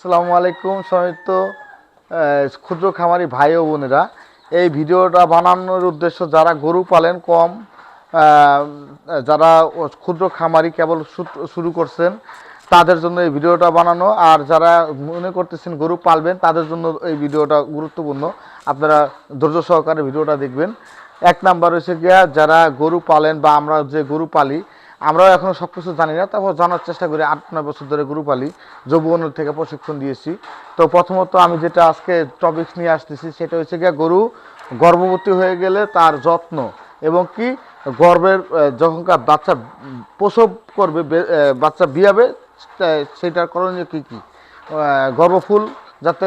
আসসালামু আলাইকুম সমিত ক্ষুদ্র খামারি ভাই ও বোনেরা। এই ভিডিওটা বানানোর উদ্দেশ্য যারা গরু পালেন কম যারা ক্ষুদ্র খামারি কেবল শুরু করছেন, তাদের জন্য এই ভিডিওটা বানানো। আর যারা মনে করতেছেন গরু পালবেন, তাদের জন্য এই ভিডিওটা গুরুত্বপূর্ণ। আপনারা ধৈর্য সহকারে ভিডিওটা দেখবেন। এক নাম্বার হচ্ছে গিয়া, যারা গরু পালেন বা আমরা যে গরু পালি আমরাও এখনও সব কিছু জানি না। তারপর জানার চেষ্টা করি আট নয় বছর ধরে গরু পালি যৌবনের থেকে প্রশিক্ষণ দিয়েছি। তো প্রথমত আমি যেটা আজকে টপিকস নিয়ে আসতেছি সেটা হচ্ছে গিয়া গরু গর্ভবতী হয়ে গেলে তার যত্ন এবং কি গর্ভের আহ, যখনকার বাচ্চা প্রসব করবে বাচ্চা বিয়াবে সেটার করণীয় কী কী? গর্ভফুল যাতে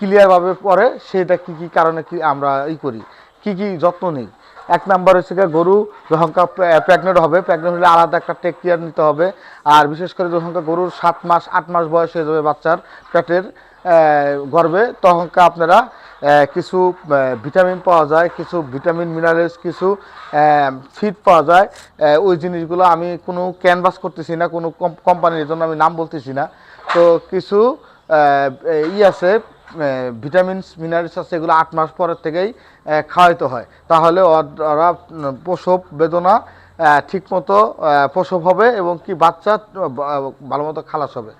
ক্লিয়ারভাবে পড়ে সেটা কি কি কারণে কি আমরা ই করি? কি কি যত্ন নিই? এক নাম্বার হচ্ছে গরু যখন প্রেগনেন্ট হবে প্রেগনেন্ট হলে আলাদা একটা টেক কেয়ার নিতে হবে। আর বিশেষ করে যখন গরুর সাত মাস, আট মাস বয়স হয়ে যাবে বাচ্চার পেটের গর্বে গর্ভে তখনকার আপনারা কিছু ভিটামিন পাওয়া যায়, কিছু ভিটামিন মিনারেলস কিছু ফিড পাওয়া যায়। ওই জিনিসগুলো আমি কোনো ক্যানভাস করতেছি না, কোনো কোম্পানির জন্য আমি নাম বলতেছি না। তো কিছু ই আছে ভিটামিনস মিনারেলস আছে এগুলো আট মাস পরের থেকেই খাওয়াইতে হয়। তাহলে ওরা প্রসব বেদনা ঠিকমতো প্রসব হবে এবং কি বাচ্চা ভালো মতো খালাস হবে।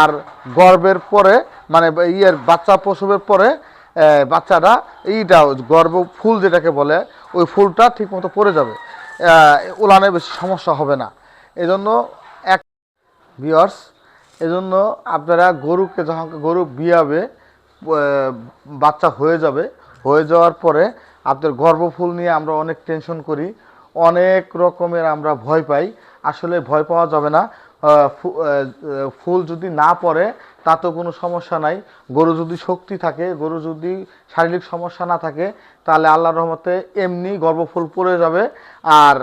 আর গর্বের পরে মানে ইয়ের বাচ্চা প্রসবের পরে আহ, বাচ্চাটা এইটা গর্ব ফুল যেটাকে বলে ওই ফুলটা ঠিকমতো পড়ে যাবে। উলানে বেশি সমস্যা হবে না। এজন্য এক বিয়ার্স এজন্য আপনারা গরুকে যখন গরু বিয়াবে বাচ্চা হয়ে যাবে। হয়ে যাওয়ার পরে আপনার গর্ভফুল নিয়ে আমরা অনেক টেনশন করি। অনেক রকমের আমরা ভয় পাই। আসলে ভয় পাওয়া যাবে না। ফুল যদি না পড়ে তাতেও কোনো সমস্যা নাই। গরু যদি শক্তি থাকে, গরু যদি শারীরিক সমস্যা না থাকে, তাহলে আল্লাহর রহমতে এমনি গর্ভফুল পড়ে যাবে। আর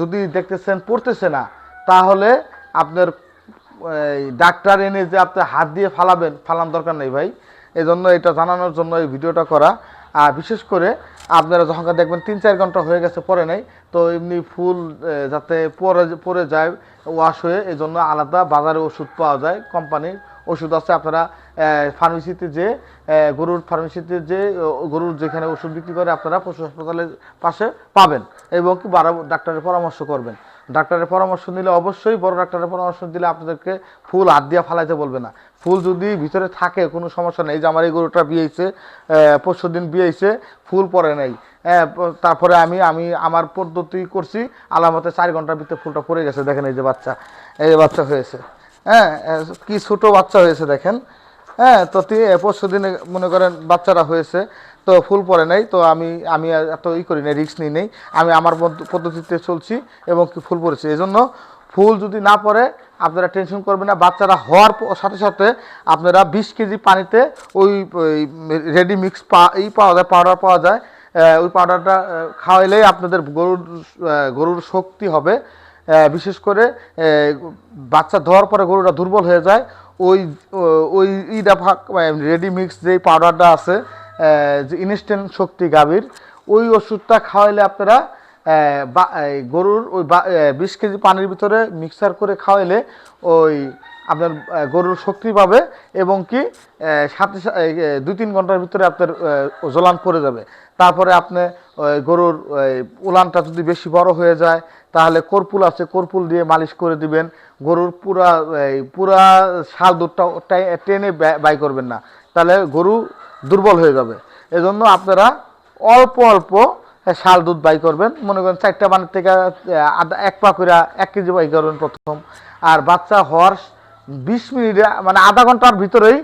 যদি দেখতেছেন পড়তেছে না, তাহলে আপনার ডাক্তার এনে যে আপনি হাত দিয়ে ফালাবেন, ফালান দরকার নেই ভাই। এই জন্য এটা জানানোর জন্য এই ভিডিওটা করা। আর বিশেষ করে আপনারা যখন দেখবেন তিন চার ঘণ্টা হয়ে গেছে, পরে নেই, তো এমনি ফুল যাতে পরে পরে যায় ওয়াশ হয়ে এই জন্য আলাদা বাজারে ওষুধ পাওয়া যায়, কোম্পানির ওষুধ আছে। আপনারা ফার্মেসিতে যে গরুর ফার্মেসিতে যে গরুর যেখানে ওষুধ বিক্রি করে, আপনারা পশু হাসপাতালের পাশে পাবেন এবং কি বারো ডাক্তারের পরামর্শ করবেন। ডাক্তারের পরামর্শ নিলে অবশ্যই বড় ডাক্তারের পরামর্শ দিলে আপনাদেরকে ফুল হাত দিয়ে ফালাইতে বলবে না। ফুল যদি ভিতরে থাকে, কোনো সমস্যা নেই। যে আমার এই গরুটা বিয়েছে পরশু দিন বিয়েছে ফুল পরে নেই। তারপরে আমি আমি, আমার পদ্ধতি করছি, আলামতে চার ঘণ্টার ভিতরে ফুলটা পড়ে গেছে। দেখেন এই যে বাচ্চা, এই যে বাচ্চা হয়েছে। হ্যাঁ কি ছোটো বাচ্চা হয়েছে দেখেন। হ্যাঁ তো তিনি পরশু দিনে মনে করেন বাচ্চারা হয়েছে। তো ফুল পরে নাই, তো আমি আমি এত ই করি না রিস্ক নিই নেই। আমি আমার পদ্ধ- পদ্ধতিতে চলছি এবং কি ফুল পড়েছে এই জন্য ফুল যদি না পড়ে আপনারা টেনশন করবেন না। বাচ্চারা হওয়ার সাথে সাথে আপনারা বিশ কেজি পানিতে ওই রেডি মিক্স পা, ই পাওয়া যায় পাউডার পাওয়া যায়। ওই পাউডারটা খাওয়াইলেই আপনাদের গরুর গরুর শক্তি হবে। বিশেষ করে বাচ্চা ধোয়ার পরে গরুটা দুর্বল হয়ে যায়। ওই ওই ইটা রেডি মিক্স যেই পাউডারটা আছে যে ইনস্ট্যান্ট শক্তি গাভীর, ওই ওষুধটা খাওয়াইলে আপনারা গরুর ওই বিশ কেজি পানির ভিতরে মিক্সার করে খাওয়াইলে ওই আপনার গরুর শক্তি পাবে এবং কি সাথে দুই তিন ঘণ্টার ভিতরে আপনার জলান পড়ে যাবে। তারপরে আপনি গরুর উলানটা যদি বেশি বড় হয়ে যায়, তাহলে কর্পুল আছে কর্পুল দিয়ে মালিশ করে দিবেন। গরুর পুরা পুরা শাল দুধটা টেনে বাই করবেন না। তাহলে গরু দুর্বল হয়ে যাবে। এজন্য আপনারা অল্প অল্প শাল দুধ বাই করবেন। মনে করেন চারটা বানের থেকে আধা, এক পা এক কেজি বাই করবেন প্রথম। আর বাচ্চা হওয়ার বিশ মিনিটে মানে আধা ঘণ্টার ভিতরেই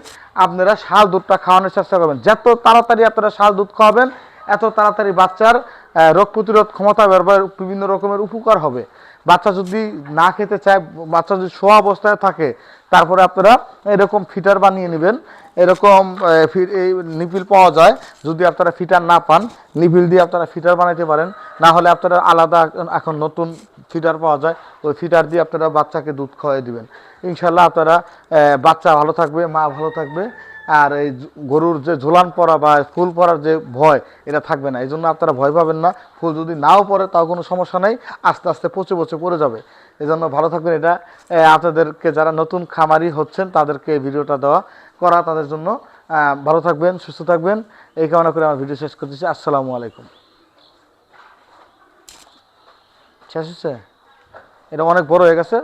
আপনারা শাল দুধটা খাওয়ানোর চেষ্টা করবেন। যত তাড়াতাড়ি আপনারা শাল দুধ খাওয়াবেন, এত তাড়াতাড়ি বাচ্চার রোগ প্রতিরোধ ক্ষমতা ব্যবহার বিভিন্ন রকমের উপকার হবে। বাচ্চা যদি না খেতে চায়, বাচ্চা যদি শোয়া অবস্থায় থাকে, তারপরে আপনারা এরকম ফিটার বানিয়ে নেবেন। এরকম এই নিপিল পাওয়া যায়। যদি আপনারা ফিটার না পান, নিপিল দিয়ে আপনারা ফিটার বানাইতে পারেন। না হলে আপনারা আলাদা এখন নতুন ফিটার পাওয়া যায়। ওই ফিটার দিয়ে আপনারা বাচ্চাকে দুধ খাওয়াই দিবেন। ইনশাল্লাহ আপনারা বাচ্চা ভালো থাকবে, মা ভালো থাকবে। আর এই গরুর যে ঝোলান পরা বা ফুল পরার যে ভয়, এটা থাকবে না। এই জন্য আপনারা ভয় পাবেন না। ফুল যদি নাও পড়ে, তাও কোনো সমস্যা নেই। আস্তে আস্তে পচে পচে পড়ে যাবে। এই জন্য ভালো থাকবেন। এটা আপনাদেরকে যারা নতুন খামারি হচ্ছেন, তাদেরকে এই ভিডিওটা দেওয়া করা তাদের জন্য ভালো থাকবেন, সুস্থ থাকবেন। এই কারণে করে আমার ভিডিও শেষ করতেছি। আসসালামু আলাইকুম। শেষ হচ্ছে এটা অনেক বড় হয়ে গেছে।